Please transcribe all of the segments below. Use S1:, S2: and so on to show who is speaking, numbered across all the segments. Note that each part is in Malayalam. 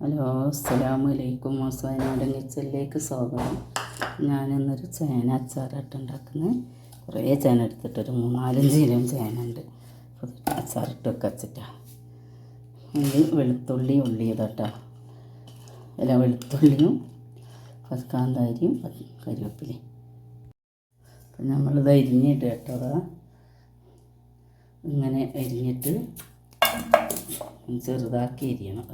S1: ഹലോ അസ്സലാമു അലൈക്കും മോസവനാടൻ കിച്ചണിലേക്ക് സ്വാഗതം. ഞാനിന്നൊരു ചേന അച്ചാറായിട്ട് ഉണ്ടാക്കുന്നത് കുറേ ചേന എടുത്തിട്ടൊരു മൂന്നാലഞ്ച് കിലോ ചേന ഉണ്ട്. അച്ചാറിട്ട് അച്ചാറിട്ട് ഇനി വെളുത്തുള്ളി ഉള്ളി ഇതാട്ടോ അല്ല വെളുത്തുള്ളിയും കാന്താരിയും കരിവേപ്പിലയും അപ്പം നമ്മളിത് അരിഞ്ഞിട്ട് കേട്ടോ അതാ. ഇങ്ങനെ അരിഞ്ഞിട്ട് ചെറുതാക്കി അരിയണം.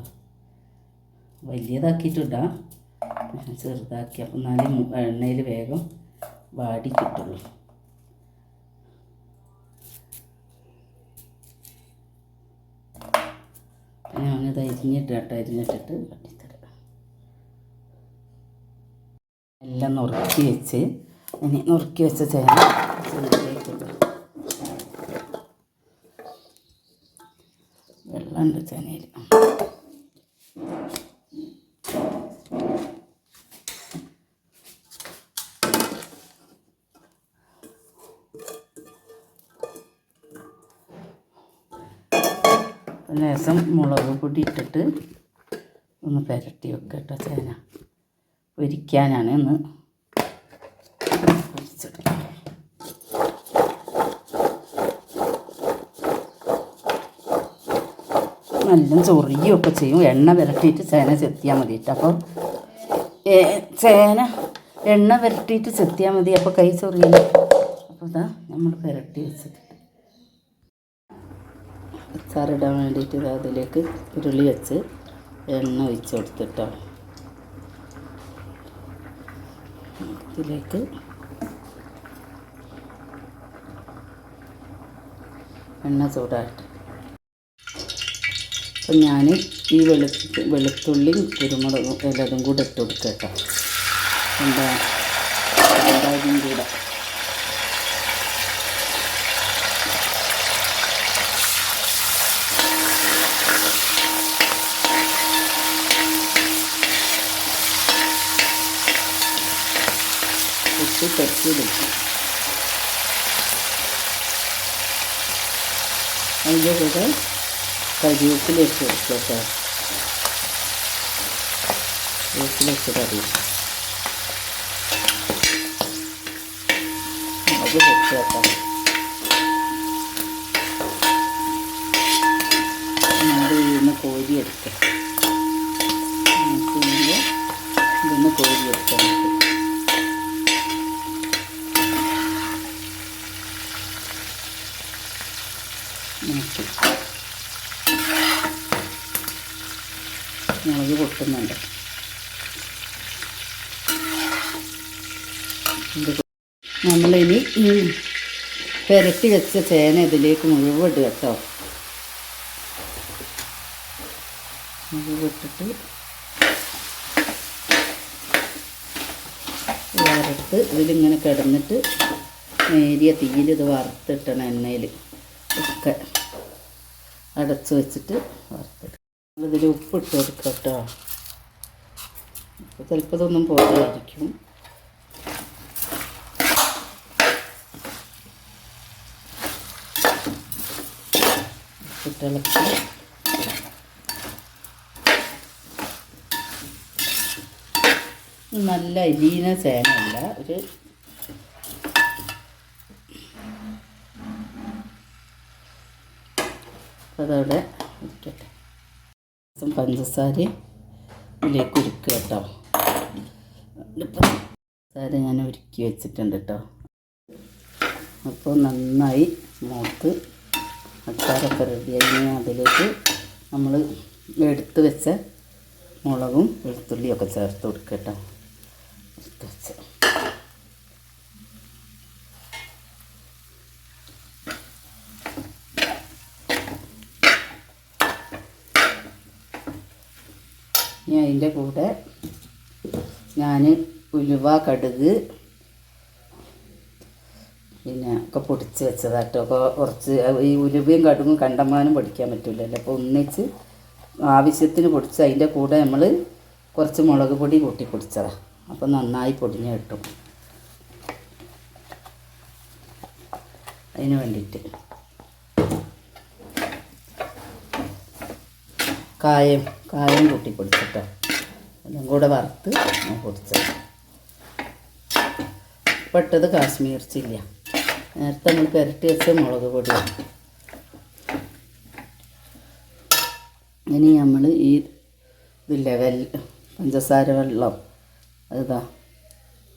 S1: വലിയതാക്കിയിട്ടിടാം. ചെറുതാക്കി. അപ്പം എന്നാലും എണ്ണയിൽ വേഗം വാടി കിട്ടുള്ളൂ. ഞാനത് അരിഞ്ഞിട്ട് കേട്ടോ അരിഞ്ഞിട്ടിട്ട് വട്ടിത്തരാം എല്ലാം നുറുക്കി വെച്ച് ഇനി നുറുക്കി വെച്ച ചേന. വെള്ളമുണ്ട് ചേനയിൽ. ലേസം മുളക് പൊടി ഇട്ടിട്ട് ഒന്ന് പുരട്ടി വെക്കുക കേട്ടോ ചേന. പൊരിക്കാനാണ് ഒന്ന് പൊരിച്ചെടുക്കാം നല്ല ചൊറിയൊക്കെ ചെയ്യും. എണ്ണ പുരട്ടിയിട്ട് ചേന ചെത്തിയാൽ മതി കേട്ടോ അപ്പോൾ ചേന എണ്ണ പുരട്ടിയിട്ട് ചെത്തിയാൽ മതി. അപ്പോൾ കൈ ചൊറിയില്ല? അപ്പോൾ ഇതാ നമ്മൾ പുരട്ടി വെച്ചിട്ട് അച്ചാറിടാൻ വേണ്ടിയിട്ട് അതിലേക്ക് ഉരുളി വെച്ച് എണ്ണ ഒഴിച്ച് കൊടുത്തിട്ടോ. ഇതിലേക്ക് എണ്ണ ചൂടായിട്ട്. അപ്പം ഞാൻ ഈ വെളു വെളുത്തുള്ളിയും കുരുമുളകും എല്ലാതും കൂടെ ഇട്ട് കൊടുക്കുക കേട്ടോ എന്താ? എന്തായാലും കൂടെ. തെറ്റി വെക്കും അതിന്റെ കൂടെ കരിവേപ്പില കേട്ടോ. വേപ്പില ഇട്ട് അത് വെച്ചേക്കാം കേട്ടോ. നമ്മൾ ഇതിന്ന് കോരി എടുക്കുക എന്നിട്ട് മുളക് പൊട്ടുന്നുണ്ട്. നമ്മളിനി ഈ പുരട്ടി വെച്ച ചേന ഇതിലേക്ക് മുഴുവൻ ഇടുക കേട്ടോ. മുഴുവൻ ഇട്ടിട്ട് വറുത്ത് ഇതിലിങ്ങനെ കിടന്നിട്ട് നേരിയ തീയിൽ ഇത് വറുത്തിട്ടണം എണ്ണയിൽ ഒക്കെ. അടച്ച് വെച്ചിട്ട് വറുത്തെടുക്കും. ഇതിൽ ഉപ്പിട്ട് കൊടുക്കുക കേട്ടോ. അപ്പോൾ ചിലപ്പോൾ ഇതൊന്നും പോരായിരിക്കും ഉപ്പിട്ടിളക്കി നല്ല അലീന ചേനയല്ല. ഒരു അതവിടെ ഇരിക്കട്ടെ. പഞ്ചസാരയും പഞ്ചസാര ഇതിലേക്ക് ഉരുക്കുക കേട്ടോ. പഞ്ചസാര ഞാൻ ഉരുക്കി വെച്ചിട്ടുണ്ട് കേട്ടോ. അപ്പോൾ നന്നായി മൂത്ത് അച്ചാറൊക്കെ റെഡിയായി അതിലേക്ക് നമ്മൾ എടുത്ത് വെച്ച മുളകും വെളുത്തുള്ളിയൊക്കെ ചേർത്ത് കൊടുക്കുക കേട്ടോ എടുത്ത് വെച്ച് ഇനി അതിന്റെ കൂടെ ഞാൻ ഉലുവ കടുക് പിന്നെ ഒക്കെ പൊടിച്ച് വെച്ചതാട്ടോ. ഒക്കെ കുറച്ച് ഈ ഉലുവയും കടുകും കണ്ടമാനും പൊടിക്കാൻ പറ്റില്ലല്ലോ അപ്പോൾ ഒന്നിച്ച് ആവശ്യത്തിന് പൊടിച്ച് അതിന്റെ കൂടെ നമ്മൾ കുറച്ച് മുളക് പൊടി കൂട്ടി പൊടിച്ചതാണ് അപ്പോൾ നന്നായി പൊടിഞ്ഞ് കിട്ടും. അതിന് വേണ്ടിയിട്ട് കായം. കായം കൂട്ടി പൊടിച്ചിട്ടോ. എല്ലാം കൂടെ വറുത്ത് പൊടിച്ചത് പെട്ടത് കാശ്മീർ ചില്ല നേരത്തെ നമ്മൾ പുരട്ടി വെച്ച മുളക് പൊടിയാണ് ഇനി നമ്മൾ ഈ ഇതില്ലേ വെല്ല പഞ്ചസാര വെള്ളം അതാ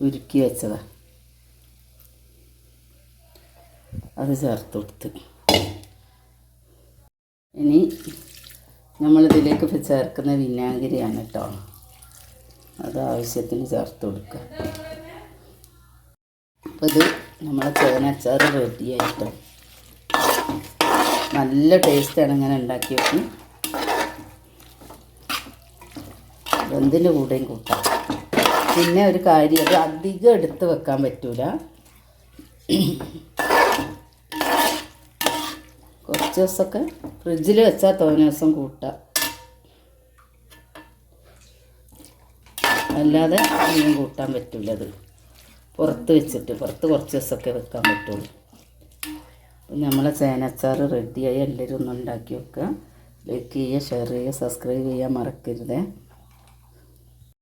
S1: ഉരുക്കി വെച്ചതാ. അത് ചേർത്ത് കൊടുത്ത്. ഇനി നമ്മളിതിലേക്ക് ഇപ്പം ചേർക്കുന്ന വിനാഗിരിയാണ് കേട്ടോ അത് ആവശ്യത്തിന് ചേർത്ത് കൊടുക്കുക അപ്പോൾ ഇത് നമ്മളെ ചേനച്ചാർ റെഡിയായിട്ടോ നല്ല ടേസ്റ്റാണ് ഇങ്ങനെ ഉണ്ടാക്കി വെക്കും. എന്തിന്റെ കൂടെയും കൂട്ടാം. പിന്നെ ഒരു കാര്യം അത് അധികം എടുത്ത് വെക്കാൻ പറ്റൂല. കുറച്ച് ദിവസമൊക്കെ ഫ്രിഡ്ജിൽ വെച്ചാൽ തോന്നിയ ദിവസം കൂട്ടുക അല്ലാതെ ഒന്നും കൂട്ടാൻ പറ്റില്ല അത്. പുറത്ത് വെച്ചിട്ട് പുറത്ത് കുറച്ച് ദിവസമൊക്കെ വെക്കാൻ പറ്റുള്ളൂ. നമ്മളെ ചേനച്ചാർ റെഡിയായി എല്ലാവരും ഒന്ന് ഉണ്ടാക്കി വെക്കുക. ലൈക്ക് ചെയ്യുക ഷെയർ ചെയ്യുക സബ്സ്ക്രൈബ് ചെയ്യാൻ മറക്കരുതേ.